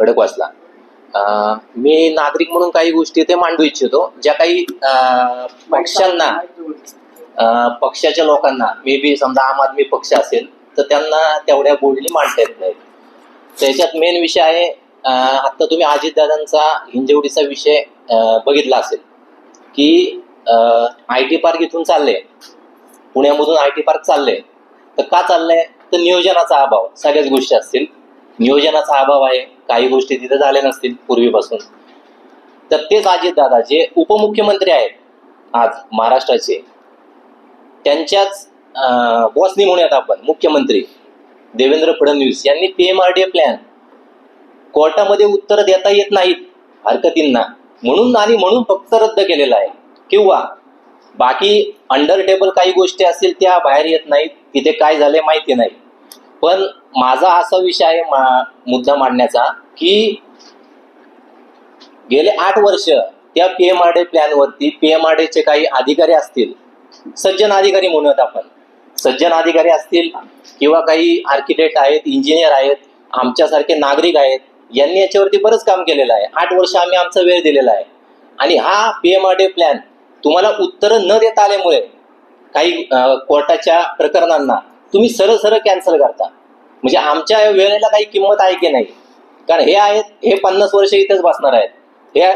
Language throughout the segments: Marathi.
खडकवासला वाचला. मी नागरिक म्हणून काही गोष्टी ते मांडू इच्छितो. ज्या काही पक्षांना पक्षाच्या लोकांना मे बी समजा आम आदमी पक्ष असेल तर त्यांना तेवढ्या बोलणी मांडता येत नाहीत. त्याच्यात मेन विषय आहे आता तुम्ही अजितदादांचा हिंजवडीचा विषय बघितला असेल की आय टी पार्क इथून चालले पुण्यामधून आय टी पार्क चालले तर का चाललंय? तर नियोजनाचा अभाव सगळ्याच गोष्टी असतील. नियोजनाचा अभाव आहे. काही गोष्टी तिथे झाल्या नसतील पूर्वीपासून. तर तेच अजितदादा जे उपमुख्यमंत्री आहेत आज महाराष्ट्राचे त्यांच्याच बॉसनी म्हणूयात आपण मुख्यमंत्री देवेंद्र फडणवीस यांनी P M R D plan कोर्टामध्ये उत्तर देता येत नाहीत हरकतींना. म्हणून आणि म्हणून फक्त रद्द केलेला आहे. किंवा बाकी अंडर टेबल काही गोष्टी असतील त्या बाहेर येत नाहीत. तिथे काय झाले माहिती नाही. पण माझा असा विषय आहे मा- मुद्दा मांडण्याचा की गेले आठ वर्ष त्या पी एम आर डी प्लॅनवरती पी एम आर काही अधिकारी असतील सज्जन अधिकारी म्हणूयात आपण. सज्जन अधिकारी असतील किंवा काही आर्किटेक्ट आहेत इंजिनियर आहेत आमच्यासारखे नागरिक आहेत यांनी याच्यावरती बरंच काम केलेलं आहे. आठ वर्ष आम्ही आमचा वेळ दिलेला आहे. आणि हा पी एम आर प्लॅन तुम्हाला उत्तरं न देता आल्यामुळे काही कोर्टाच्या प्रकरणांना तुम्ही सरळ सरळ कॅन्सल करता. म्हणजे आमच्या वेळेला काही किंमत आहे की नाही? कारण हे आहेत हे पन्नास वर्ष इथंच बसणार आहेत. हे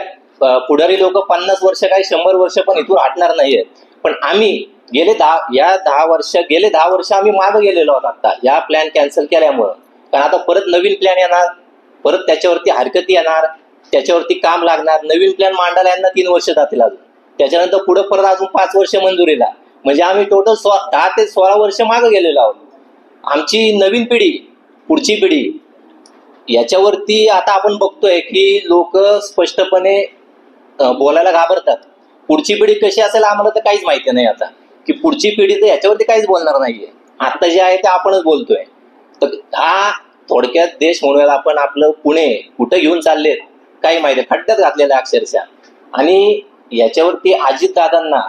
पुढारी लोक पन्नास वर्ष काही शंभर वर्ष पण इथून हटणार नाहीयेत पण आम्ही गेले दहा या दहा वर्ष गेले दहा वर्ष आम्ही मागे गेलेलो आहोत आता. या प्लॅन कॅन्सल केल्यामुळं. कारण आता परत नवीन प्लॅन येणार. परत त्याच्यावरती हरकती येणार. त्याच्यावरती काम लागणार. नवीन प्लॅन मांडायला यांना तीन वर्ष जातील अजून. त्याच्यानंतर पुढे परत अजून पाच वर्ष मंजुरीला. म्हणजे आम्ही टोटल सो दहा ते सोळा वर्ष मागे गेलेलो आहोत. आमची नवीन पिढी पुढची पिढी याच्यावरती आता आपण बघतोय की लोक स्पष्टपणे बोलायला घाबरतात. पुढची पिढी कशी असेल आम्हाला तर काहीच माहिती नाही आता. की पुढची पिढी तर याच्यावरती काहीच बोलणार नाहीये. आता जे आहे ते आपणच बोलतोय. तर हा थोडक्यात देश म्हणून आपण आपलं पुणे कुठं घेऊन चाललेत काही माहिती आहे. खड्ड्यात घातलेलं आहे अक्षरशः. आणि याच्यावरती अजितदादांना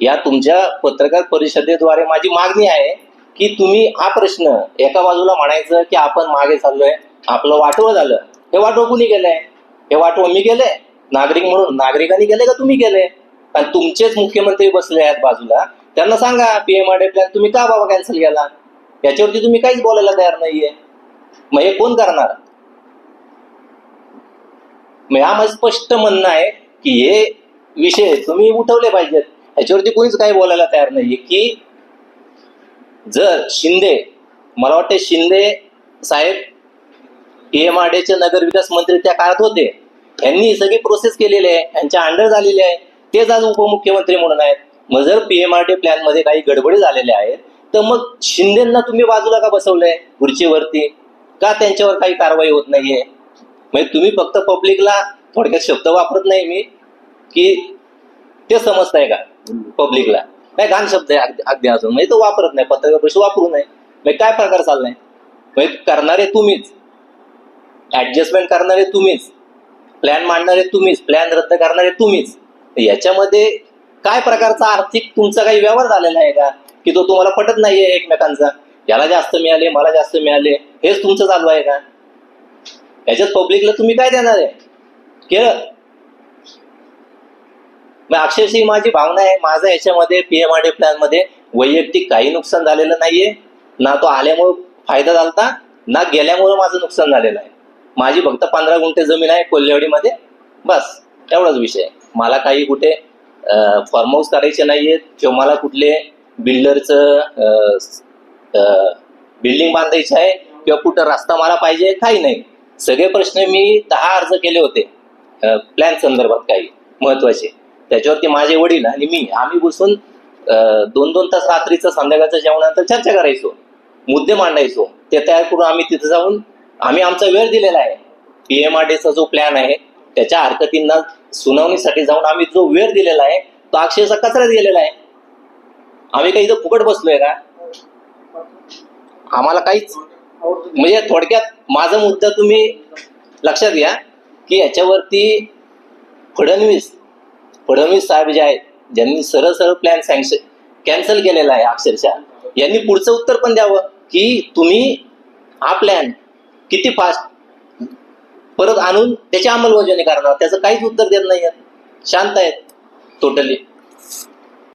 या तुमच्या पत्रकार परिषदेद्वारे माझी मागणी आहे की तुम्ही हा प्रश्न एका बाजूला म्हणायचं की आपण मागे चाललोय आपलं वाटोळ झालं. हे वाटोळ कुणी केलंय? हे वाटोळ मी केलंय? नागरिक म्हणून नागरिकांनी केले का तुम्ही केले आणि तुमचेच मुख्यमंत्री बसले आहेत बाजूला त्यांना सांगा पीएमआरडे प्लॅन तुम्ही का बाबा कॅन्सल केला? याच्यावरती तुम्ही काहीच बोलायला तयार नाहीये. मग हे कोण करणार? मग हा माझं स्पष्ट म्हणणं आहे की हे विषय तुम्ही उठवले पाहिजेत. याच्यावरती कोणीच काही बोलायला तयार नाहीये की जर शिंदे मला वाटते शिंदे साहेब एम आर पीएमआरडीचे नगर विकास मंत्री त्या काळात होते. यांनी सगळी प्रोसेस केलेली आहे यांच्या अंडर झालेली आहे. तेच आज उपमुख्यमंत्री म्हणून आहेत. मग जर पीएमआरडी प्लॅनमध्ये काही गडबडी झालेल्या आहेत तर मग शिंदेना तुम्ही बाजूला का बसवलंय? खुर्चीवरती? का त्यांच्यावर काही कारवाई होत नाहीये? म्हणजे तुम्ही फक्त पब्लिकला थोडक्यात शब्द वापरत नाही मी की ते समजताय का पब्लिकला नाही घाण शब्द आहे अगदी- अगदी अजून. म्हणजे तो वापरत नाही पत्रकार परिषद वापरू नये. म्हणजे काय प्रकार चाललाय? म्हणजे करणारे तुम्हीच. ऍडजस्टमेंट करणारे तुम्हीच. प्लॅन मांडणारे तुम्हीच. प्लॅन रद्द करणारे तुम्हीच. याच्यामध्ये काय प्रकारचा आर्थिक तुमचा काही व्यवहार झालेला आहे का? की तो तुम्हाला पटत नाहीये एकमेकांचा? याला जास्त मिळाले मला जास्त मिळाले हेच तुमचं चालू आहे का? याच्यात पब्लिकला तुम्ही काय देणार आहे? केलं मग अक्षरशः ही माझी भावना आहे. माझं याच्यामध्ये पीएमआरडी प्लॅनमध्ये वैयक्तिक काही नुकसान झालेलं नाहीये. ना तो आल्यामुळे फायदा झालता ना गेल्यामुळे माझं नुकसान झालेलं आहे. माझी फक्त पंधरा गुंठे जमीन आहे कोल्हेवाडीमध्ये. बस एवढाच विषय आहे. मला काही कुठे फार्म हाऊस करायचे नाहीयेत किंवा मला कुठले बिल्डरचं बिल्डिंग बांधायची आहे किंवा कुठं रस्ता मला पाहिजे काही नाही. सगळे प्रश्न मी दहा अर्ज केले होते प्लॅन संदर्भात काही महत्त्वाचे. त्याच्यावरती माझे वडील आणि मी आम्ही बसून दोन दोन तास रात्रीचं संध्याकाळच्या जेवणानंतर चर्चा करायचो मुद्दे मांडायचो. ते तयार करून आम्ही तिथे जाऊन आम्ही आमचा वेळ दिलेला आहे. पीएमआरडीचा जो प्लॅन आहे त्याच्या हरकतींना सुनावणीसाठी जाऊन आम्ही जो वेळ दिलेला आहे तो अक्षरशः कचऱ्यात गेलेला आहे. आम्ही काही इथं फुकट बसलोय का? आम्हाला काहीच म्हणजे थोडक्यात माझा मुद्दा तुम्ही लक्षात घ्या की याच्यावरती फडणवीस फडणवीस साहेब जे आहेत ज्यांनी सरळ सरळ प्लॅन सँक्शन कॅन्सल केलेला आहे अक्षरशः यांनी पुढचं उत्तर पण द्यावं की तुम्ही हा प्लॅन किती फास्ट परत आणून त्याची अंमलबजावणी करणार. त्याचं काहीच उत्तर देत नाही शांत आहेत टोटली